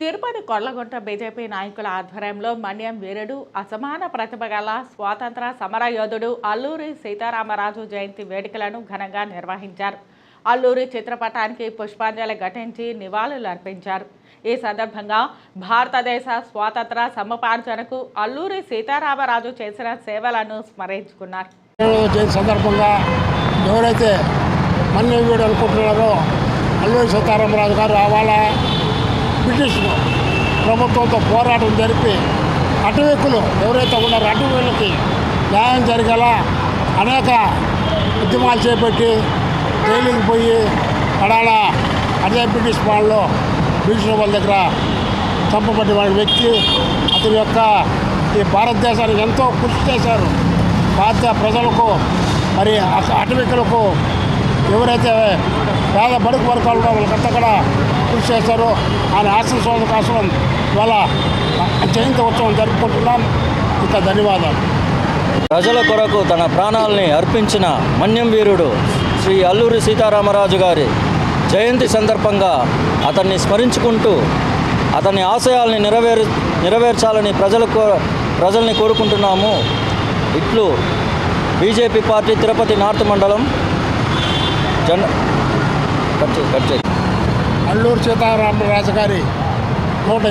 Tirupati కొల్లగుంట BJP నాయకుల ఆధ్వర్యంలో మన్యం వీరుడు అసమాన ప్రతిభ గల స్వాతంత్ర సమరయోధుడు అల్లూరి సీతారామరాజు జయంతి వేడుకలను ఘనంగా నిర్వహించారు. అల్లూరి చిత్రపటానికి పుష్పాంజలి ఘటించి నివాళులు అర్పించారు ఈ సందర్భంగా భారతదేశ స్వాతంత్ర సమపార్జనకు అల్లూరి సీతారామరాజు చేసిన సేవలను స్మరించుకున్నారు. సందర్భంగా ఎవరైతే మన్యవీడు అనుకుంటున్నారో అల్లూరి సీతారామరాజు గారు రావాలా బ్రిటిష్ ప్రభుత్వంతో పోరాటం జరిపి అటవీకులు ఎవరైతే ఉన్నారో అటువీళ్ళకి న్యాయం జరిగేలా అనేక ఉద్యమాలు చేపట్టి జైలుకి పోయి అడాడ అదే బ్రిటిష్ వాళ్ళు బ్రిటిష్ వాళ్ళ దగ్గర చంపబడిన వ్యక్తి అతని యొక్క ఈ భారతదేశానికి ఎంతో కృషి చేశారు. భారత ప్రజలకు మరి అక- అటవికులకు ఎవరైతే పేద బడుగు వర్గాలు ఉన్నారో వాళ్ళకంతా కూడా కృషి చేశారో ఆయన ఆశీస్వాదం కోసం వాళ్ళ జయంతి ఉత్సవం జరుపుకుంటున్నాం. ఇక ధన్యవాదాలు. ప్రజల కొరకు తన ప్రాణాల్ని అర్పించిన మన్యం వీరుడు శ్రీ అల్లూరి సీతారామరాజు గారి జయంతి సందర్భంగా అతన్ని స్మరించుకుంటూ అతని ఆశయాల్ని నెరవేర్ నెరవేర్చాలని ప్రజలకు ప్రజల్ని కోరుకుంటున్నాము. ఇట్లు బీజేపీ పార్టీ తిరుపతి నార్త్ మండలం జన్ కట్ చేయి, కట్ చేయి. అల్లూరు సీతారామరాజు గారి నూట